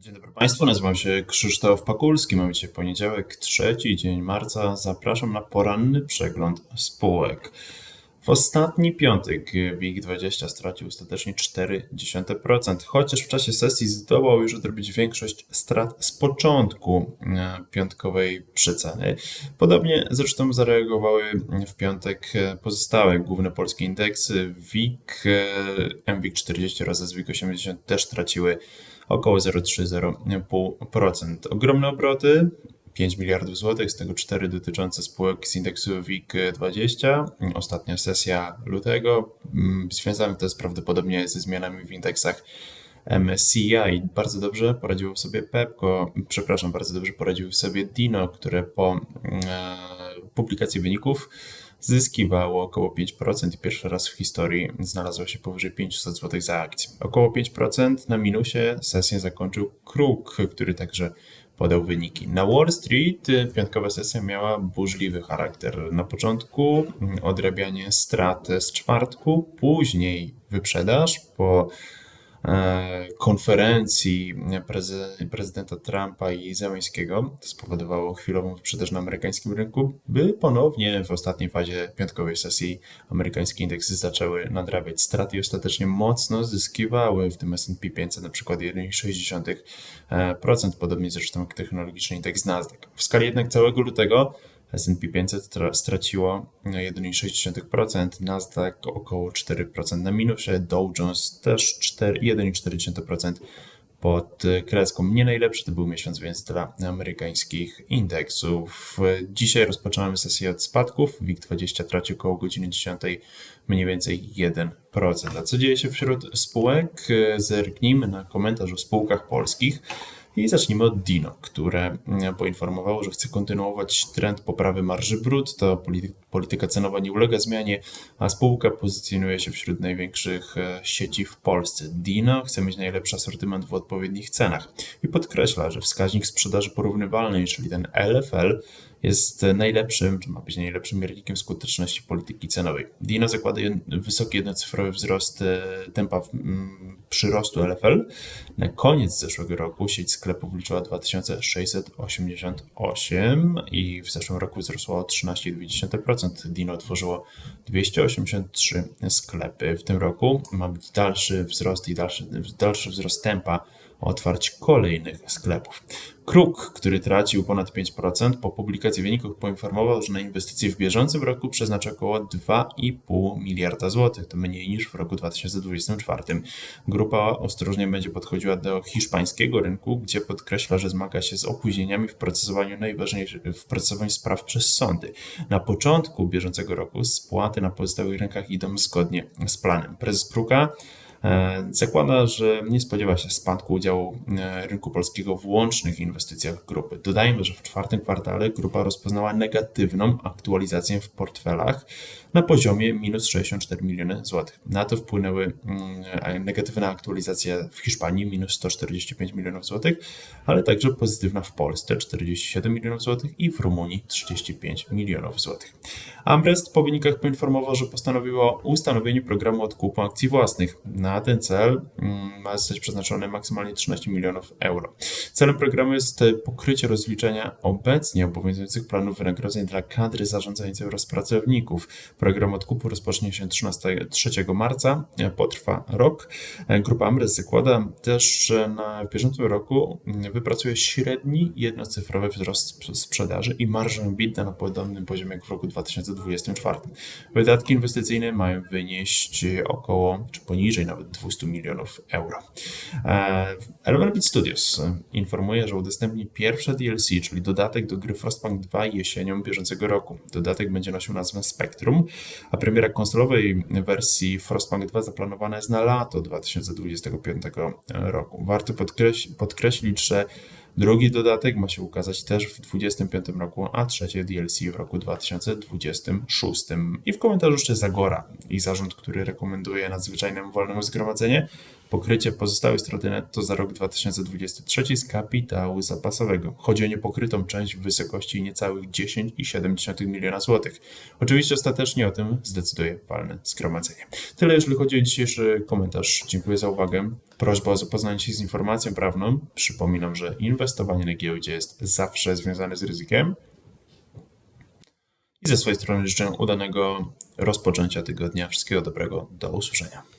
Dzień dobry Państwu, nazywam się Krzysztof Pakulski. Mamy dzisiaj poniedziałek, trzeci dzień marca. Zapraszam na poranny przegląd spółek. W ostatni piątek WIG20 stracił ostatecznie 0,4%, chociaż w czasie sesji zdołał już odrobić większość strat z początku e, piątkowej przeceny. Podobnie zresztą zareagowały w piątek pozostałe główne polskie indeksy. WIG, e, MWIG 40 oraz SWIG 80 też traciły około 0,3-0,5%. Ogromne obroty, 5 miliardów złotych, z tego 4 dotyczące spółek z indeksu WIG20. Ostatnia sesja lutego. Mm, związane to jest prawdopodobnie ze zmianami w indeksach MSCI. Bardzo dobrze poradziło sobie Pepco, przepraszam, bardzo dobrze poradziły sobie Dino, które po e, publikacji wyników zyskiwało około 5% i pierwszy raz w historii znalazło się powyżej 500 zł za akcję. Około 5% na minusie sesję zakończył Kruk, który także podał wyniki. Na Wall Street piątkowa sesja miała burzliwy charakter. Na początku odrabianie strat z czwartku, później wyprzedaż po konferencji prezydenta Trumpa i Zeleńskiego spowodowało chwilową wyprzedaż na amerykańskim rynku, by ponownie w ostatniej fazie piątkowej sesji amerykańskie indeksy zaczęły nadrabiać straty i ostatecznie mocno zyskiwały, w tym S&P 500 na przykład 1,6%, podobnie zresztą jak technologiczny indeks Nasdaq. W skali jednak całego lutego S&P 500 straciło 1,6%, Nasdaq około 4% na minusie, Dow Jones też 1,4% pod kreską. Nie najlepszy to był miesiąc więc dla amerykańskich indeksów. Dzisiaj rozpoczynamy sesję od spadków. WIG20 traci około godziny 10 mniej więcej 1%. A co dzieje się wśród spółek? Zerknijmy na komentarz o spółkach polskich. I zacznijmy od Dino, które mm, poinformowało, że chce kontynuować trend poprawy marży brutto, polityka cenowa nie ulega zmianie, a spółka pozycjonuje się wśród największych e, sieci w Polsce. Dino chce mieć najlepszy asortyment w odpowiednich cenach i podkreśla, że wskaźnik sprzedaży porównywalnej, czyli ten LFL, jest najlepszym, czy ma być najlepszym miernikiem skuteczności polityki cenowej. Dino zakłada wysoki jednocyfrowy wzrost e, tempa przyrostu LFL. Na koniec zeszłego roku sieć sklepów liczyła 2688 i w zeszłym roku wzrosła o 13,2%. Dino otworzyło 283 sklepy. W tym roku ma być dalszy wzrost i dalszy, dalszy wzrost tempa otwarć kolejnych sklepów. Kruk, który tracił ponad 5%, po publikacji wyników poinformował, że na inwestycje w bieżącym roku przeznaczy około 2,5 miliarda złotych. To mniej niż w roku 2024. Grupa ostrożnie będzie podchodziła do hiszpańskiego rynku, gdzie podkreśla, że zmaga się z opóźnieniami w procesowaniu najważniejszych w procesowaniu spraw przez sądy. Na początku bieżącego roku spłaty na pozostałych rynkach idą zgodnie z planem. Prezes Kruka zakłada, że nie spodziewa się spadku udziału e, rynku polskiego w łącznych inwestycjach grupy. Dodajmy, że w czwartym kwartale grupa rozpoznała negatywną aktualizację w portfelach na poziomie minus 64 miliony złotych. Na to wpłynęły mm, negatywna aktualizacja w Hiszpanii minus 145 milionów złotych, ale także pozytywna w Polsce 47 milionów złotych i w Rumunii 35 milionów złotych. Amrest po wynikach poinformował, że postanowiło ustanowienie programu odkupu akcji własnych. Na ten cel mm, ma zostać przeznaczone maksymalnie 13 milionów euro. Celem programu jest pokrycie rozliczenia obecnie obowiązujących planów wynagrodzeń dla kadry zarządzającej oraz pracowników. Program odkupu rozpocznie się 13, 3 marca, potrwa rok. Grupa Amres zakłada też, że na, bieżącym roku wypracuje średni jednocyfrowy wzrost sprzedaży i marżę EBITDA na podobnym poziomie jak w roku 2024. Wydatki inwestycyjne mają wynieść około, czy poniżej nawet 200 milionów euro. Eleven Studios informuje, że udostępni pierwsze DLC, czyli dodatek do gry Frostpunk 2 jesienią bieżącego roku. Dodatek będzie nosił nazwę Spectrum, a premiera konsolowej wersji Frostpunk 2 zaplanowana jest na lato 2025 roku. Warto podkreś podkreślić, że Drugi dodatek ma się ukazać też w 2025 roku, a trzecie DLC w roku 2026. I w komentarzu jeszcze Zagora i zarząd, który rekomenduje nadzwyczajnemu walnemu zgromadzenie pokrycie pozostałej straty netto za rok 2023 z kapitału zapasowego. Chodzi o niepokrytą część w wysokości niecałych 10,7 miliona złotych. Oczywiście ostatecznie o tym zdecyduje walne zgromadzenie. Tyle jeżeli chodzi o dzisiejszy komentarz. Dziękuję za uwagę. Prośba o zapoznanie się z informacją prawną. Przypominam, że inwestowanie na giełdzie jest zawsze związane z ryzykiem. I ze swojej strony życzę udanego rozpoczęcia tygodnia. Wszystkiego dobrego. Do usłyszenia.